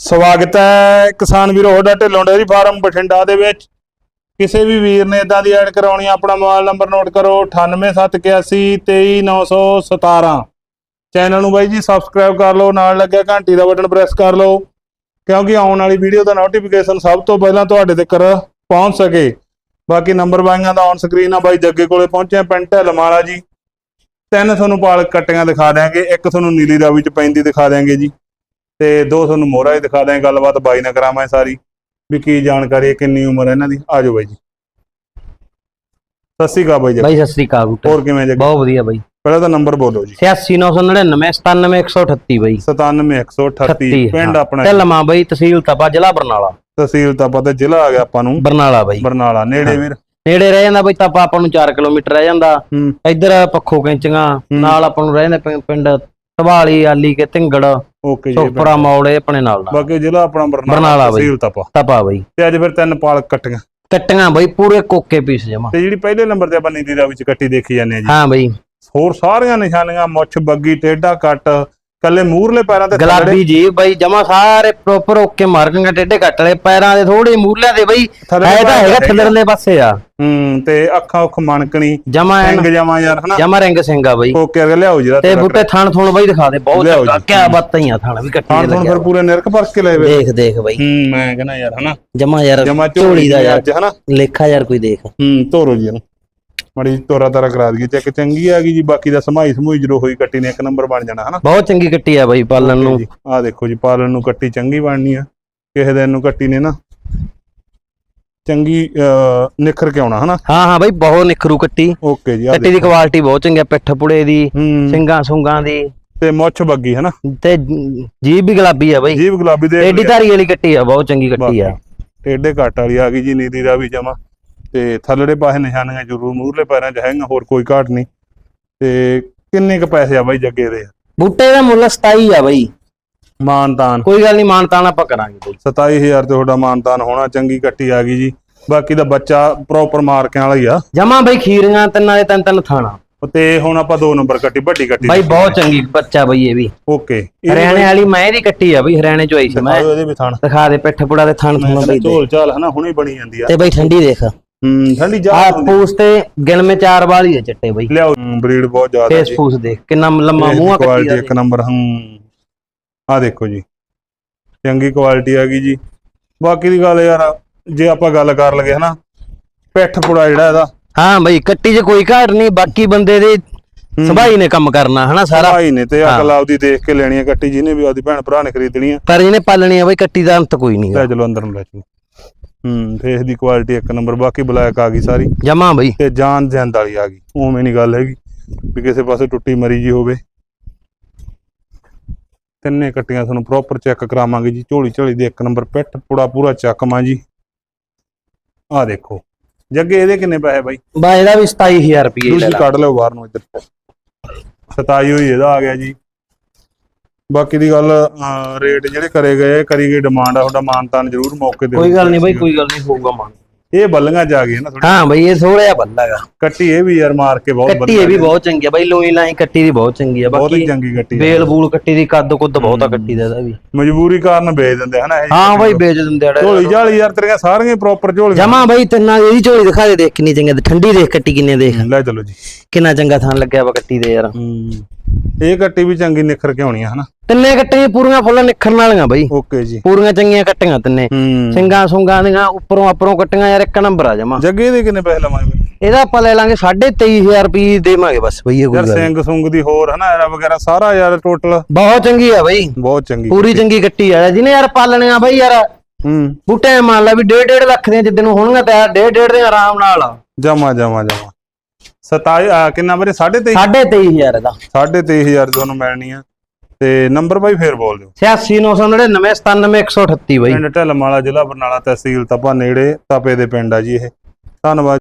ਸਵਾਗਤ ਹੈ ਕਿਸਾਨ ਵੀਰੋ, ਤੁਹਾਡਾ ਢਿੱਲੋਂ ਡੇਅਰੀ ਫਾਰਮ ਬਠਿੰਡਾ ਦੇ ਵਿੱਚ। ਕਿਸੇ ਵੀ ਵੀਰ ਨੇ ਇਦਾਂ ਦੀ ਐਡ ਕਰਾਉਣੀ ਆਪਣਾ ਮੋਬਾਈਲ ਨੰਬਰ ਨੋਟ ਕਰੋ 9871823917 ਚੈਨਲ ਨੂੰ ਬਾਈ ਜੀ ਸਬਸਕ੍ਰਾਈਬ ਕਰ ਲਓ, ਨਾਲ ਲੱਗਿਆ ਘੰਟੀ ਦਾ ਬਟਨ ਪ੍ਰੈਸ ਕਰ ਲਓ, ਕਿਉਂਕਿ ਆਉਣ ਵਾਲੀ ਵੀਡੀਓ ਦਾ ਨੋਟੀਫਿਕੇਸ਼ਨ ਸਭ ਤੋਂ ਪਹਿਲਾਂ ਤੁਹਾਡੇ ਤੱਕ ਪਹੁੰਚ ਸਕੇ। ਬਾਕੀ ਨੰਬਰ ਬਾਈਆਂ ਦਾ ਔਨ ਸਕਰੀਨ ਆ, ਬਾਈ ਜੱਗੇ ਕੋਲੇ ਪਹੁੰਚਿਆ ਪਿੰਡ ਢਿੱਲਮਾਲਾ ਜੀ। ਤਿੰਨ ਤੁਹਾਨੂੰ ਪਾਲ ਕੱਟੀਆਂ ਦਿਖਾ ਦਿਆਂਗੇ, ਇੱਕ ਤੁਹਾਨੂੰ ਨੀਲੀ ਰਾਵੀ ਚ ਪੈਂਦੀ ਦਿਖਾ ਦਿਆਂਗੇ ਜੀ। ਤੇ ਦੋ ਤੁਹਾਨੂੰ ਮੋਹਰਾ ਹੀ ਦਿਖਾ ਦਿਆਂਗੇ ਗੱਲਬਾਤ ਬਾਈ ਨਾਲ ਕਰਾਵਾਂ ਸਾਰੀ ਵੀ ਕੀ ਜਾਣਕਾਰੀ ਹੈ ਕਿੰਨੀ ਉਮਰ ਹੈ ਇਹਨਾਂ ਦੀ। ਆਜੋ ਬਾਈ ਜੀ। ਸਤਿ ਸ਼੍ਰੀ ਅਕਾਲ ਬਾਈ ਜੀ। ਬਾਈ ਸਤਿ ਸ੍ਰੀ ਅਕਾਲ ਬੂਟੇ। ਹੋਰ ਕਿਵੇਂ ਜੀ ਬਹੁਤ ਵਧੀਆ ਬਾਈ। ਪਹਿਲਾਂ ਤਾਂ ਨੰਬਰ ਬੋਲੋ ਜੀ। 86999 97138 ਬਾਈ। 97138 ਪਿੰਡ ਆਪਣਾ ਤੇ ਲਮਾ ਬਾਈ ਤਹਿਸੀਲ ਤਪਾ ਜ਼ਿਲ੍ਹਾ ਬਰਨਾਲਾ। ਤਹਿਸੀਲ ਤਾਂ ਪਤਾ ਜ਼ਿਲ੍ਹਾ ਆ ਗਿਆ ਆਪਾਂ ਨੂੰ। ਬਰਨਾਲਾ ਬਾਈ। ਬਰਨਾਲਾ ਨੇੜੇ ਵੀਰ। ਨੇੜੇ ਰਹਿ ਜਾਂਦਾ ਬਾਈ ਤਪਾ ਆਪਾਂ ਨੂੰ 4 ਕਿਲੋਮੀਟਰ ਰਹਿ ਜਾਂਦਾ। ਇੱਧਰ ਪੱਖੋ ਕੈਂਚੀਆਂ ਨਾਲ ਆਪਾਂ ਨੂੰ ਰਹਿ ਜਾਂਦਾ ਪਿੰਡ ਧਵਾਲੀ ਆਲੀ ਕੇ ਢਿੰਗੜ ਓਕੇ ਜੀ ਸੋਪੜਾ ਮੌੜੇ ਆਪਣੇ ਨਾਲ ਨਾਲ ਬਾਕੀ ਜ਼ਿਲ੍ਹਾ ਆਪਣਾ ਬਰਨਾਲਾ ਬਾਈ। ਤਹਿਸੀਲ ਤਪਾ। ਤਪਾ ਬਾਈ। ਤੇ ਅੱਜ ਫਿਰ ਤਿੰਨ ਪਾਲ ਕੱਟੀਆਂ। ਕੱਟੀਆਂ ਬਾਈ ਪੂਰੇ ਕੋਕੇ ਪੀਸ ਜਮਾ। ਤੇ ਜਿਹੜੀ ਪਹਿਲੇ ਨੰਬਰ ਤੇ ਆਪਾਂ ਨੀਲੀ ਰਾਵੀ ਚ ਕੱਟੀ ਦੇਖੀ ਜਾਂਦੇ ਆ ਜੀ। ਹਾਂ ਬਾਈ। ਹੋਰ ਸਾਰੀਆਂ ਨਿਸ਼ਾਨੀਆਂ ਮੁੱਛ ਬੱਗੀ ਟੇਢਾ ਕੱਟ ਕੱਲੇ ਮੂਰਲੇ ਪੈਰਾਂ ਤੇ ਗੁਲਾਬੀ ਜੀ ਬਾਈ ਜਮਾ ਸਾਰੇ ਪ੍ਰੋਪਰ ਓਕੇ ਮਾਰਕਿੰਗ ਟੇਡੇ ਕੱਟ ਲਏ ਪੈਰਾਂ ਦੇ ਥੋੜੇ ਮੂਰਲਿਆਂ ਦੇ ਬਾਈ ਥੱਲੇ ਹੈ ਤਾਂ ਹੈਗਾ। ਥੱਲੜਲੇ ਪਾਸੇ ਆ। ਹੂੰ ਤੇ ਅੱਖਾਂ ਉੱਖ ਮਣਕਣੀ ਜਮਾ ਸਿੰਘ ਜਮਾ ਯਾਰ ਹਨਾ? ਜਮਾ ਰਿੰਗ ਸਿੰਘਾ ਬਾਈ। ਓਕੇ ਅਗਰ ਲਿਆਓ ਜਰਾ ਤੇ ਬੂਟੇ ਥਣ ਥੁਣ ਬਾਈ ਦਿਖਾ ਦੇ ਬਹੁਤ ਚੰਗਾ। ਕਿਆ ਬਾਤਾਂ ਹੀ ਆ ਥਣ ਵੀ ਕੱਟੀ ਹਾਂ ਤੁਹਾਨੂੰ ਫਿਰ ਪੂਰੇ ਨਿਰਖ ਭਰ ਕੇ ਲਏ ਵੇ। ਦੇਖ ਦੇਖ ਬਾਈ। ਹੂੰ ਮੈਂ ਕਹਿੰਦਾ ਯਾਰ ਹਨਾ? ਜਮਾ ਯਾਰ ਝੋਲੀ ਦਾ ਯਾਰ ਹਨਾ? ਲੇਖਾ ਯਾਰ ਕੋਈ ਦੇਖ। ਹੂੰ ਤੋਰੋ ਜੀ ਇਹਨੂੰ। ਮੜੀ ਤੋਰਾ ਤਾਰਾ ਕਰਾ ਦਈਏ ਚੈੱਕ ਚੰਗੀ ਆ ਗਈ ਜੀ ਬਾਕੀ ਦਾ ਸਮਾਈ ਸਮੂਈ ਜਦੋਂ ਹੋਈ ਕੱਟੀ ਨੇ ਇੱਕ ਨੰਬਰ ਬਣ ਜਾਣਾ ਹਨਾ? ਬਹੁਤ ਚੰਗੀ ਕੱਟੀ ਆ ਬਾਈ ਪਾਲਣ ਨੂੰ। ਆ ਦੇਖੋ ਜੀ ਪਾਲਣ ਨੂੰ ਕੱਟੀ ਚੰਗੀ ਬਣਨੀ ਆ। ਕਿਸੇ ਦਿਨ ਨੂੰ ਕੱਟੀ ਨੇ ਨਾ ਚੰਗੀ ਨਿਖਰ ਕੇ ਆਉਣਾ ਹਨਾ? ਹਾਂ ਹਾਂ ਬਾਈ ਬਹੁਤ ਨਿਖਰੂ ਕੱਟੀ। ਓਕੇ ਜੀ ਕੱਟੀ ਦੀ ਕੁਆਲਿਟੀ ਬਹੁਤ ਚੰਗੀ ਆ ਪਿੱਠ ਪੁੜੇ ਦੀ ਸਿੰਘਾਂ ਸੁੰਗਾਂ ਦੀ। ਤੇ ਮੁੱਛ ਬੱਗੀ ਹਨਾ? ਤੇ ਜੀਬ ਵੀ ਗੁਲਾਬੀ ਆ ਬਾਈ। ਜੀਬ ਗੁਲਾਬੀ ਦੇ ਏਡੀ ਧਾਰੀ ਵਾਲੀ ਕੱਟੀ ਆ ਬਹੁਤ ਚੰਗੀ ਕੱਟੀ ਆ। ਟੇਡੇ ਘਾਟ ਵਾਲੀ ਆ ਗਈ ਜੀ ਨੀਲੀ ਦਾ ਵੀ ਜਮਾ। ਤੇ ਥੱਲੜੇ ਪਾਸੇ ਨਿਸ਼ਾਨੀਆਂ ਜ਼ਰੂਰ ਮੂਰਲੇ ਪੈਰਾਂ 'ਚ ਹੈਗੀਆਂ ਹੋਰ ਕੋਈ ਘਾਟ ਨਹੀਂ। ਤੇ ਕਿੰਨੇ ਕ ਪੈਸੇ ਆ ਬਾਈ ਜੱਗੇ ਦੇ? ਬੂਟੇ ਦਾ ਮੁੱਲ 27 ਆ ਬਾਈ। ਮਾਨਤਾਨ। ਕੋਈ ਗੱਲ ਨਹੀਂ ਮਾਨਤਾਨ ਆਪਾਂ ਕਰਾਂਗੇ ਬਾਈ। 27000 ਤੇ ਤੁਹਾਡਾ ਮਾਨਤਾਨ ਹੋਣਾ ਚੰਗੀ ਕੱਟੀ ਆ ਗਈ ਜੀ। ਬਾਕੀ ਦਾ ਬੱਚਾ ਪ੍ਰੋਪਰ ਮਾਰਕਿਆਂ ਵਾਲਾ ਹੀ ਆ। ਜਮਾ ਬਾਈ ਖੀਰੀਆਂ ਤਿੰਨਾਂ ਦੇ ਤਿੰਨ ਤਿੰਨ ਥਾਣਾ ਤੇ ਹੁਣ ਆਪਾਂ ਦੋ ਨੰਬਰ ਕੱਟੀ ਵੱਡੀ ਕੱਟੀ ਬਾਈ ਬਹੁਤ ਚੰਗੀ ਬੱਚਾ ਬਾਈ ਇਹ ਵੀ। ਓਕੇ। ਹਰਿਆਣੇ ਵਾਲੀ ਮੈਂ ਦੀ ਕੱਟੀ ਆ ਬਈ ਹਰਿਆਣੇ ਚੋਂ ਆਈ ਸੀ ਮੈਂ। ਦਿਖਾ ਦੇ ਪਿੱਠ ਪੁੜਾ ਦੇ ਥਣ ਥਣ ਬਈ। ਝੋਲ ਝਾਲ ਹਨਾ ਹੁਣੇ ਬਣੀ ਜਾਂਦੀ ਆ। ਤੇ ਬਈ ਠੰਡੀ ਦੇਖ। ਹੂੰ ਠੰਡੀ ਆ। ਜਾ ਪੂਸ ਤੇ ਗਿਣਵੇਂ ਚਾਰ ਵਾਲ ਹੀ ਆ ਚਿੱਟੇ ਬਈ। ਲਿਆਓ ਬਰੀਡ ਬਹੁਤ ਜ਼ਿਆਦਾ ਫੇਸ ਫੂਸ ਦੇਖ ਕਿੰਨਾ ਲੰਮਾ ਮੂੰਹ ਆ ਕੁਆਲਿਟੀ ਇੱਕ ਨੰਬਰ ਹੂੰ। ਆ ਦੇਖੋ ਜੀ। ਚੰਗੀ ਕੁਆਲਿਟੀ ਆ ਗਈ ਜੀ। ਬਾਕੀ ਦੀ ਗੱਲ ਯਾਰ ਜੇ ਆਪਾਂ ਗੱਲ ਕਰ ਲਗੇ ਹਨਾ ਪਿੱਠ ਪੁੜਾ ਜਿਹੜਾ ਇਹਦਾ। ਹਾਂ ਬਈ ਕੱਟੀ 'ਚ ਕੋਈ ਘਾਟ ਨਹੀਂ ਬਾਕੀ ਬੰਦੇ ਦੇ ਸਭਾਈ ਨੇ ਕੰਮ ਕਰਨਾ ਹਨਾ ਸਾਰਾ। ਭਾਈ ਨੇ ਤੇ ਹਾਂ। ਅਕਲ ਆਪਦੀ ਦੇਖ ਕੇ ਲੈਣੀ ਆ ਕੱਟੀ ਜਿਹਨੇ ਵੀ ਆਪਦੀ ਭੈਣ ਭਰਾ ਨੇ ਖਰੀਦਣੀ ਆ। ਪਰ ਇਹਨੇ ਪਾਲਣੀ ਆ ਬਈ ਕੱਟੀ ਦਾ ਅੰਤ ਕੋਈ ਨਹੀਂ ਲੈ ਚਲੋ ਅੰਦਰ ਨੂੰ ਲੈ ਚਲੋ। ਹੂੰ ਫੇਸ ਦੀ ਕੁਆਲਿਟੀ ਇੱਕ ਨੰਬਰ ਬਾਕੀ ਬਲੈਕ ਆ ਗਈ ਸਾਰੀ। ਜਮਾ ਬਈ। ਤੇ ਜਾਨ ਜਿੰਦ ਵਾਲੀ ਆ ਗਈ। ਉਵੇਂ ਨਹੀਂ ਗੱਲ ਹੈਗੀ ਵੀ ਕਿਸੇ ਪਾਸੇ ਟੁੱਟੀ ਮਰੀ ਜੀ ਹੋਵੇ। ਤਿੰਨੇ ਕੱਟੀਆਂ ਤੁਹਾਨੂੰ ਪ੍ਰੋਪਰ ਚੈੱਕ ਕਰਾਵਾਂਗੇ ਜੀ। ਝੋਲੀ ਝੋਲੀ ਦੇ ਇੱਕ ਨੰਬਰ ਪਿੱਠ ਪੂੜਾ ਪੂਰਾ ਚੱਕਮਾ ਜੀ। ਆ ਦੇਖੋ ਜੱਗੇ ਇਹਦੇ ਕਿੰਨੇ ਪੈਸੇ ਬਾਈ? ਬਾ ਇਹਦਾ ਵੀ 27000 ਰੁਪਏ ਤੁਸੀਂ ਕੱਢ ਲਿਓ ਬਾਹਰ ਨੂੰ ਇੱਧਰ। 27 ਹੋਈ ਇਹਦਾ ਆ ਗਿਆ ਜੀ। ਬਾਕੀ ਦੀ ਗੱਲ ਰੇਟ ਜਿਹੜੇ ਕਰੇ ਗਏ ਕਰੀ ਗਈ ਡਿਮਾਂਡ ਆ ਤੁਹਾਡਾ ਮਾਨਤਾਨ ਜ਼ਰੂਰ ਮੌਕੇ ਤੇ ਕੋਈ ਗੱਲ ਨਹੀਂ ਬਈ ਕੋਈ ਗੱਲ ਨਹੀਂ ਹੋਊਗਾ ਮਾਨ। ਇਹ ਬੱਲੀਆਂ ਜਾ ਗਏ ਨਾ ਥੋੜੀ ਹਾਂ ਬਈ ਇਹ ਥੋੜਾ ਬੱਲਾਗਾ ਕੱਟੀ ਇਹ ਵੀ ਯਾਰ ਮਾਰ ਕੇ ਬਹੁਤ ਕੱਟੀ ਇਹ ਵੀ ਬਹੁਤ ਚੰਗੀ ਆ ਬਈ ਲੋਈ ਲਾਈ ਕੱਟੀ ਦੀ ਬਹੁਤ ਚੰਗੀ ਆ। ਬਹੁਤ ਹੀ ਬਾਕੀ ਚੰਗੀ ਕੱਟੀ ਆ। ਬੇਲ ਬੂਲ ਕੱਟੀ ਦੀ ਕੱਦ ਕੁੱਦ ਬਹੁਤ ਆ ਕੱਟੀ ਦਾ ਇਹਦਾ ਵੀ। ਮਜਬੂਰੀ ਕਾਰਨ ਵੇਚ ਦਿੰਦੇ ਹਨਾ ਇਹ ਜਿਹੀ ਹਾਂ ਬਈ ਵੇਚ ਦਿੰਦੇ ਆ। ਝੋਲੀ ਝਾਲੀ ਯਾਰ ਤੇਰੀਆਂ ਸਾਰੀਆਂ ਪ੍ਰੋਪਰ ਝੋਲੀਆਂ। ਜਮਾ ਬਈ ਤਿੰਨਾਂ ਦੀ ਇਹਦੀ ਝੋਲੀ ਦਿਖਾ ਦੇ ਦੇਖ ਕਿੰਨੀ ਚੰਗੀ ਠੰਡੀ ਦੇਖ ਕੱਟੀ ਕਿੰਨੇ ਦੇਖ। ਲੈ ਚਲੋ ਜੀ। ਕਿੰਨਾ ਚੰਗਾ ਥਾਂ ਲੱਗਿਆ ਵਾ ਕੱਟੀ ਦੇ ਯਾਰ। ਇਹ ਕੱਟੀ ਵੀ ਚੰਗੀ ਨਿਖਰ ਕੇ ਆਉਣੀ ਆ ਹਨਾ? ਤਿੰਨੇ ਕੱਟੀਆਂ ਪੂਰੀਆਂ ਫੁੱਲ ਨਿਖਰਨ ਵਾਲੀਆਂ ਬਈ। ਓਕੇ ਜੀ। ਪੂਰੀਆਂ ਚੰਗੀਆਂ ਕੱਟੀਆਂ ਤਿੰਨੇ। ਸਿੰਘਾਂ ਸੁੰਗਾਂ ਦੀਆਂ ਉੱਪਰੋਂ ਆਪਰੋਂ ਕੱਟੀਆਂ ਯਾਰ ਇੱਕ ਨੰਬਰ ਆ ਜਮਾ। ਜੱਗੇ ਦੇ ਕਿੰਨੇ ਪੈਸੇ ਲਵਾਂਗੇ? ਇਹਦਾ ਆਪਾਂ ਲੈ ਲਾਂਗੇ 23500 ਰੁਪਏ ਦੇਵਾਂਗੇ ਬਸ ਬਈ ਇਹ ਕੋਈ ਯਾਰ ਗੱਲ। ਸਿੰਘ ਸੁੰਗ ਦੀ ਹੋਰ ਹਨਾ ਐਰਾ ਵਗੈਰਾ ਸਾਰਾ ਯਾਰ ਟੋਟਲ ਬਹੁਤ ਚੰਗੀ ਆ ਬਈ। ਬਹੁਤ ਚੰਗੀ ਪੂਰੀ ਚੰਗੀ ਕੱਟੀ ਆ। ਜਿਹਨੇ ਯਾਰ ਪਾਲਣੀਆਂ ਬਈ ਯਾਰ ਹੂੰ। ਬੂਟੇ ਮੰਨ ਲਾ ਵੀ 1.5 ਲੱਖ ਦੀਆਂ ਜਿੱਦਣ ਨੂੰ ਹੋਣਗੀਆਂ ਤਾਂ 1.5 ਦੇ ਆਰਾਮ ਨਾਲ। ਜਮਾ ਜਮਾ ਜਮਾ। 27 ਆ, ਕਿੰਨਾ ਬਰੇ 23.5 23500 ਇਹਦਾ। 23500 ਤੁਹਾਨੂੰ ਮਿਲਣੀ ਆ। ਤੇ ਨੰਬਰ ਬਾਈ ਫੇਰ ਬੋਲ ਦਿਓ। 86999 97138 ਬਈ ਪਿੰਡ ਢਲਮਾਲਾ ਜ਼ਿਲ੍ਹਾ ਬਰਨਾਲਾ ਤਹਿਸੀਲ ਤਪਾ ਨੇੜੇ ਤਪੇ ਦੇ ਪਿੰਡ ਆ ਜੀ ਇਹ ਧੰਨਵਾਦ